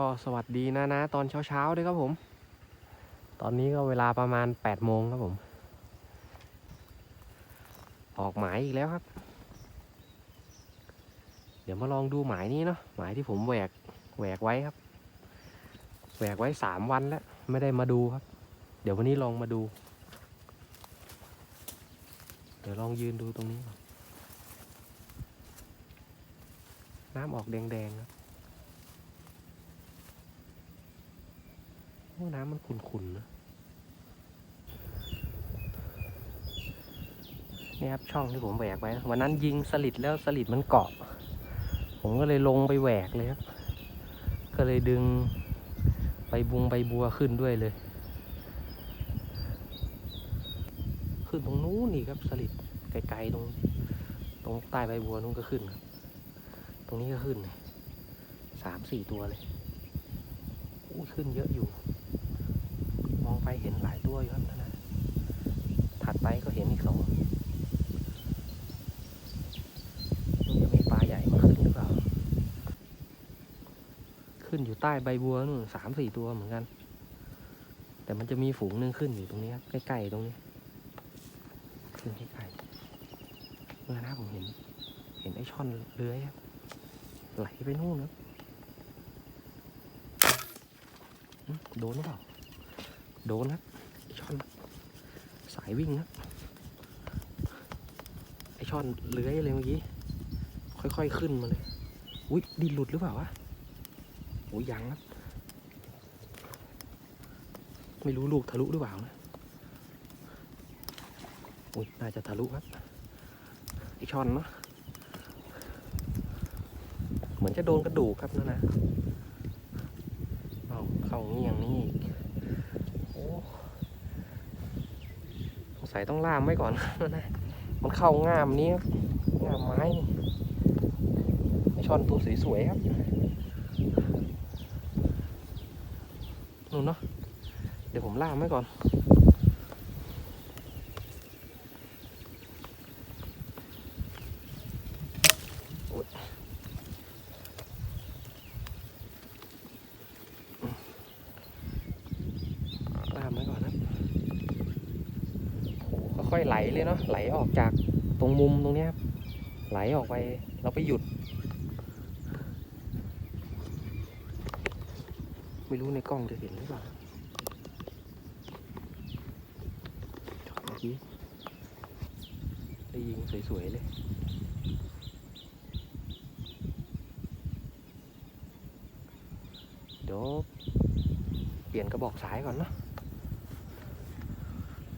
ก็สวัสดีนะนะตอนเช้าๆด้วยครับผม ตอนนี้ก็เวลาประมาณ8โมงครับผม ออกหมายอีกแล้วครับ เดี๋ยวมาลองดูหมายนี้เนาะหมายที่ผมแหวกแหวกไว้ครับ แหวกไว้สามวันแล้ว ไม่ได้มาดูครับ เดี๋ยววันนี้ลองมาดู เดี๋ยวลองยืนดูตรงนี้ก่อนน้ำออกแดงๆครับ โอ้น้ำมันขุ่นๆนะนี่ครับช่องที่ผมแหวกไว้วันนั้นยิงสลิดแล้วสลิดมันเกาะ ผมก็เลยลงไปแหวกเลยครับ ก็เลยดึงใบบุงใบบัวขึ้นด้วยเลย ขึ้นตรงนู้นนี่ครับสลิดไกลๆตรง ตรงใต้ใบบัวนู้นก็ขึ้นครับ ตรงนี้ก็ขึ้นเลยสามสี่ตัวเลยขึ้นเยอะอยู่ ไปเห็นหลายตัวอยู่ครับนั่นนะถัดไปก็เห็นอีกสองมันจะมีปลาใหญ่มาขึ้นหรือเปล่า ขึ้นอยู่ใต้ใบบัวนู่นสามสี่ตัวเหมือนกัน แต่มันจะมีฝูงหนึงขึ้นอยู่ตรงนี้ครับใกล้ๆตรงนี้ ขึ้นใกล้ๆเมื่อนะผมเห็น เห็นไอ้ช่อนเลื้อยครับไหลไปนู่นครับโดนหรือเปล่า โดนครับไอช่อนสายวิ่งครับไอช่อนเลื้อยเลยเมื่อกี้ค่อยๆขึ้นมาเลยอุ้ยดินหลุดหรือเปล่าวะโอ้ยยังครับ ไม่รู้ลูกทะลุหรือเปล่านะอุ้ยน่าจะทะลุครับไอช่อนเนาะเหมือนจะโดนกระดูกครับนั่นนะเอาเข้าเงี้ยงนี่อีก โอ้ สัยต้องล่ามไว้ก่อนนะมันเข้างามนี้งามไม้ช่อนตัวสวยๆครับนู่นเนาะเดี๋ยวผมล่ามไว้ก่อน โอ๊ยล่ามไว้ก่อนนะ โอ้โห ค่อยๆไหลเลยเนาะไหลออกจากตรงมุมตรงนี้ครับไหลออกไปเราไปหยุด ไม่รู้ในกล้องจะเห็นหรือเปล่าช็อตเมื่อกี้ได้ยิงสวยๆเลยเดี๋ยวเปลี่ยนกระบอกสายก่อนเนาะ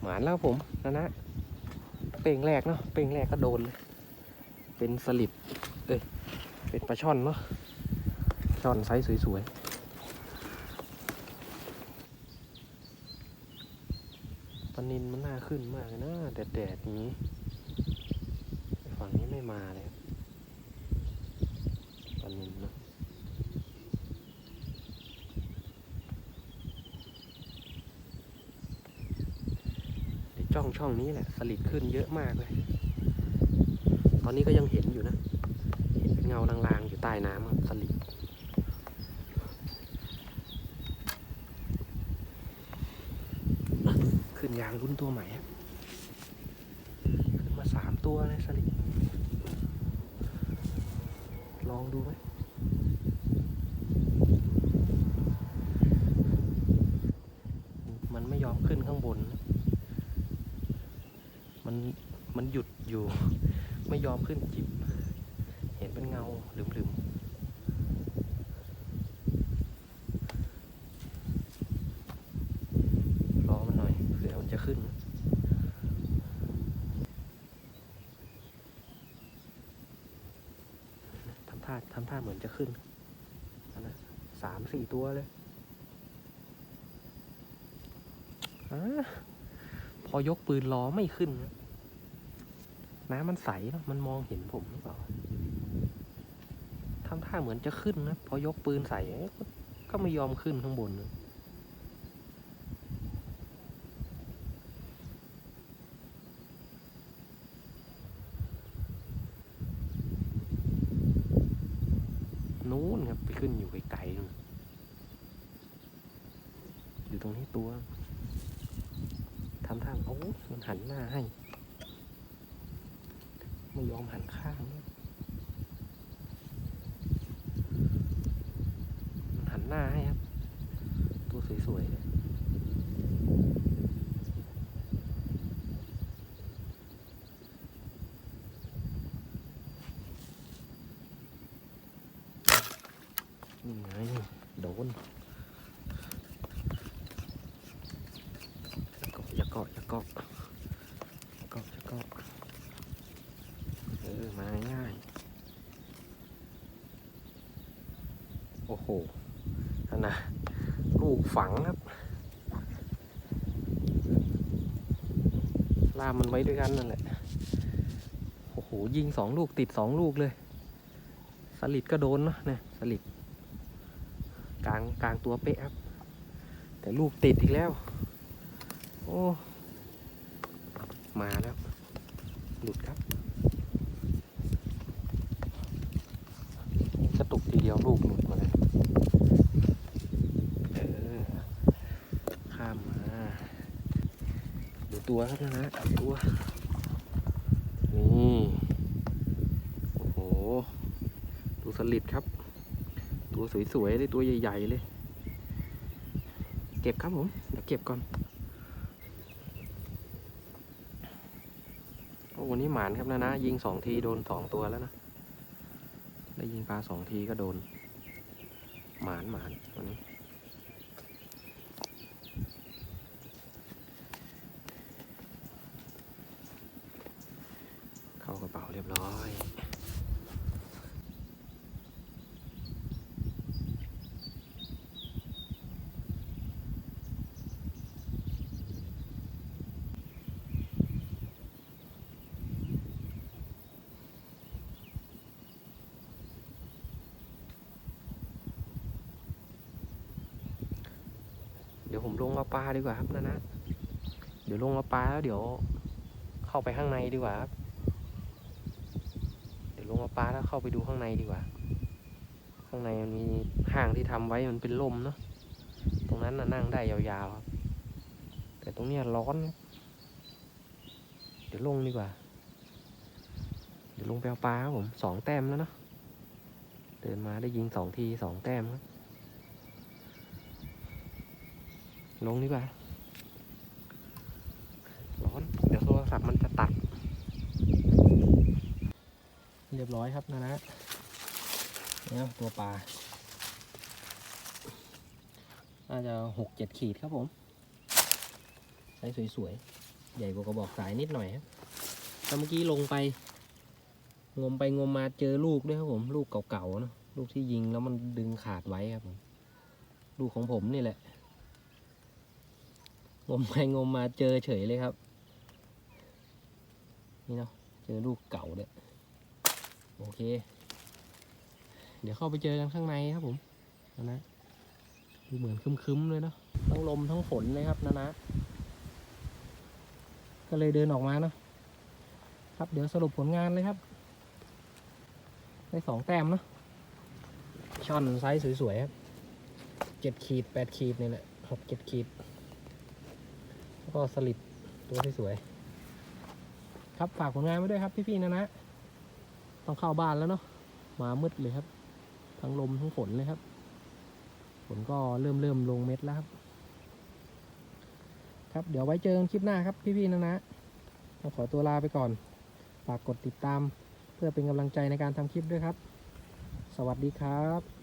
มานแล้วผมนะนะ เป่งแรกเนาะ เป่งแรกก็โดนเลย เป็นสลิดเอ้ย เป็นปลาช่อนเนาะ ช่อนไซส์สวยๆ ปลานินมันน่าขึ้นมากเลยนะ แดดๆนี้ ฝั่งนี้ไม่มาเลยครับปลานินเนาะ ไอ้จ้องช่องนี้แหละสลิดขึ้นเยอะมากเลย ตอนนี้ก็ยังเห็นอยู่นะ เห็นเป็นเงาลางๆ อยู่ใต้น้ำครับสลิดขึ้นยางรุ่นตัวใหม่ครับขึ้นมาสามตัวเลยสลิดลองดูไหมยอมขึ้นข้างบนนะ มันมันหยุดอยู่ ไม่ยอมขึ้นจิบ เห็นเป็นเงาหลืมๆรอมันหน่อยเผื่อมันจะขึ้น ทำท่าทำท่าเหมือนจะขึ้นนะสามสี่ตัวเลยอพอยกปืนล้อไม่ขึ้นนะ น้ำมันใสเนอะมันมองเห็นผมหรือเปล่าทำท่าเหมือนจะขึ้นนะ พอยกปืนใส่ก็ไม่ยอมขึ้นข้างบนนะนู้นครับไปขึ้นอยู่ไกลๆนู่นอยู่ตรงนี้ตัวทำท่าโอ้มันหันหน้าให้ ไม่ยอมหันข้าง มันหันหน้าให้ครับ ตัวสวยๆเลยนี่ไงโดนอย่าเกาะอย่าเกาะอย่าเกาะอย่าเกาะอย่าเกาะเออ มาง่ายโอ้โหนั่นนะลูกฝังครับ ล่ามันไว้ด้วยกันนั่นแหละโอ้โหยิงสองลูกติดสองลูกเลยสลิดก็โดนเนอะเนี่ยสลิดกลางกลางตัวเป๊ะครับ แต่ลูกติดอีกแล้ว โอ้มาแล้ว หลุดครับกระตุกทีเดียวลูกหลุดมาเลย เออ ข้ามมา ดู ตัวครับนะฮะตัว นี่ โอ้โหดูสลิดครับ ตัวสวยๆเลยตัวใหญ่ๆเลย เก็บครับผม เดี๋ยวเก็บก่อนโอ้วันนี้หมานครับนะนะ ยิงสองทีโดนสองตัวแล้วนะ ได้ยิงปลาสองทีก็โดน หมานหมานวันนี้ เข้ากระเป๋าเรียบร้อย เดี๋ยวผมลงมาปลาดีกว่าครับนะนะ เดี๋ยวลงมาปลาแล้วเดี๋ยวเข้าไปข้างในดีกว่าครับ เดี๋ยวลงมาปลาแล้วเข้าไปดูข้างในดีกว่า ข้างในมันมีห้างที่ทำไว้มันเป็นลมเนาะ ตรงนั้นน่ะนั่งได้ยาวๆครับ แต่ตรงเนี้ยร้อน เดี๋ยวลงดีกว่า เดี๋ยวลงไปเอาปลาครับผมสองแต้มแล้วเนาะ เดินมาได้ยิงสองทีสองแต้มครับ ลงดีกว่า ร้อน เดี๋ยวโทรศัพท์มันจะตัด เรียบร้อยครับนะนะเนี่ยตัวปลา น่าจะหกเจ็ดขีดครับผมไซส์สวยๆ ใหญ่กว่ากระบอกสายนิดหน่อยครับแต่เมื่อกี้ลงไป งมไปงมมาเจอลูกด้วยครับผม ลูกเก่าๆเนอะลูกที่ยิงแล้วมันดึงขาดไว้ครับผม ลูกของผมนี่แหละ งมไปงมมาเจอเฉยเลยครับ นี่เนาะเจอลูกเก่าเด้โอเค เดี๋ยวเข้าไปเจอกันข้างในครับผมนะนะดูเหมือนคึมๆเลยเนาะทั้งลมทั้งฝนเลยครับนะนะก็เลยเดินออกมาเนาะครับเดี๋ยวสรุปผลงานเลยครับ ได้สองแต้มเนาะช่อนไซส์สวยๆครับเจ็ดขีดแปดขีดนี่แหละหกเจ็ดขีด แล้วก็สลิดตัวที่สวยครับฝากผลงานไว้ด้วยครับพี่ๆนะนะ ต้องเข้าบ้านแล้วเนาะมามืดเลยครับ ทั้งลมทั้งฝนเลยครับฝนก็เริ่มเริ่มลงเม็ดแล้วครับ ครับเดี๋ยวไว้เจอกันคลิปหน้าครับพี่ๆนะนะต้องขอตัวลาไปก่อนฝากกดติดตามเพื่อเป็นกำลังใจในการทำคลิปด้วยครับ สวัสดีครับ